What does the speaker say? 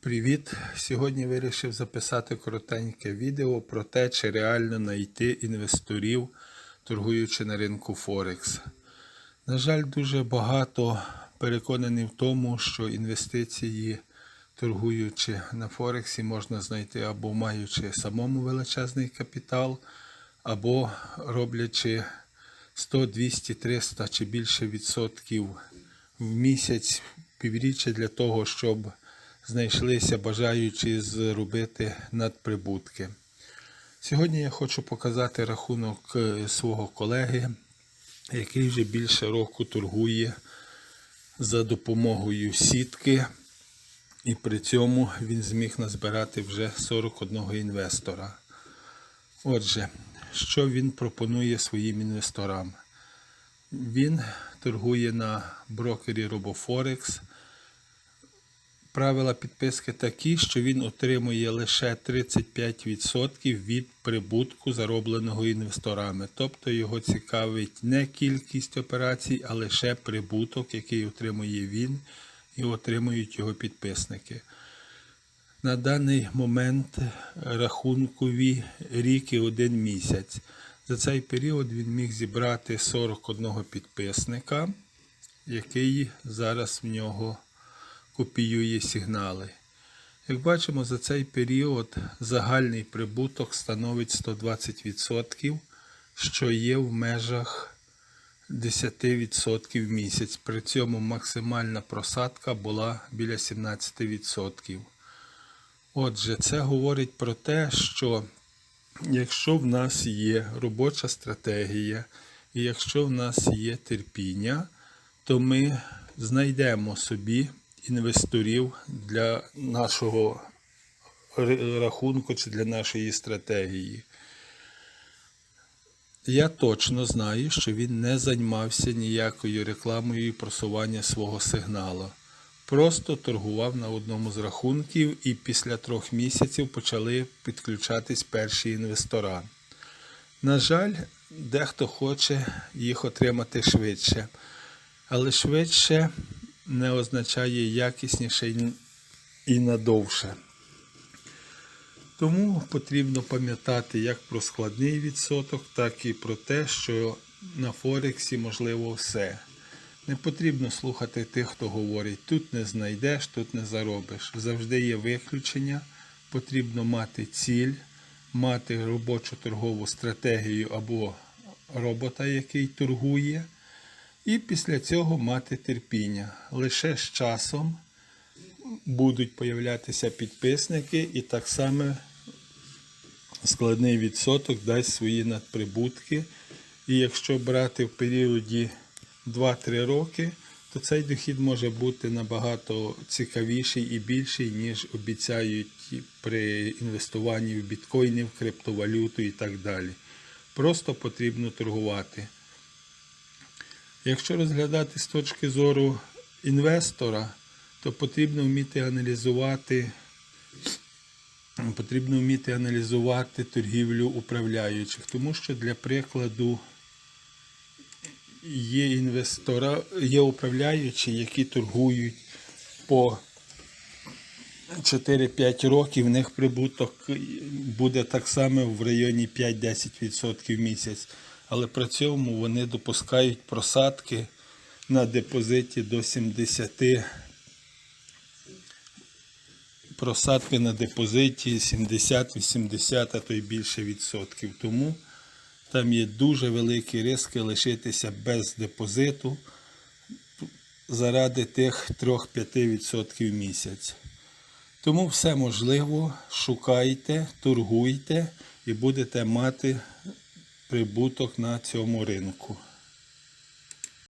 Привіт! Сьогодні вирішив записати коротеньке відео про те, чи реально знайти інвесторів, торгуючи на ринку Форекс. На жаль, дуже багато переконані в тому, що інвестиції, торгуючи на Форексі, можна знайти або маючи самому величезний капітал, або роблячи 100, 200, 300 чи більше відсотків в місяць, півріччя для того, щоб знайшлися бажаючі зробити надприбутки. Сьогодні я хочу показати рахунок е, свого колеги, який вже більше року торгує за допомогою сітки, і при цьому він зміг назбирати вже 41 інвестора. Отже, що він пропонує своїм інвесторам? Він торгує на брокері RoboForex. Правила підписки такі, що він отримує лише 35% від прибутку, заробленого інвесторами. Тобто його цікавить не кількість операцій, а лише прибуток, який отримує він і отримують його підписники. На даний момент рахункові рік і один місяць. За цей період він міг зібрати 41 підписника, який зараз в нього копіює сигнали. Як бачимо, за цей період загальний прибуток становить 120%, що є в межах 10% в місяць. При цьому максимальна просадка була біля 17%. Отже, це говорить про те, що якщо в нас є робоча стратегія, і якщо в нас є терпіння, то ми знайдемо собі інвесторів для нашого рахунку чи для нашої стратегії. Я точно знаю, що він не займався ніякою рекламою і просування свого сигналу. Просто торгував на одному з рахунків і після трьох місяців почали підключатись перші інвестора. На жаль, дехто хоче їх отримати швидше, але швидше не означає якісніше і- надовше. Тому потрібно пам'ятати як про складний відсоток, так і про те, що на Форексі можливо все. Не потрібно слухати тих, хто говорить, тут не знайдеш, тут не заробиш. Завжди є виключення. Потрібно мати ціль, мати робочу торгову стратегію або робота, який торгує, і після цього мати терпіння. Лише з часом будуть появлятися підписники, і так само складний відсоток дасть свої надприбутки. І якщо брати в періоді 2-3 роки, то цей дохід може бути набагато цікавіший і більший, ніж обіцяють при інвестуванні в біткоїни, в криптовалюту і так далі. Просто потрібно торгувати. Якщо розглядати з точки зору інвестора, то потрібно вміти аналізувати, потрібно вміти аналізувати торгівлю управляючих, тому що для прикладу є інвестора, є управляючі, які торгують по 4-5 років, в них прибуток буде так само в районі 5-10% в місяць. Але при цьому вони допускають просадки на депозиті до 70 просадки на депозиті 70-80, а то й більше відсотків. Тому там є дуже великі риски лишитися без депозиту заради тих 3-5% в місяць. Тому все можливо, шукайте, торгуйте і будете мати прибуток на цьому ринку.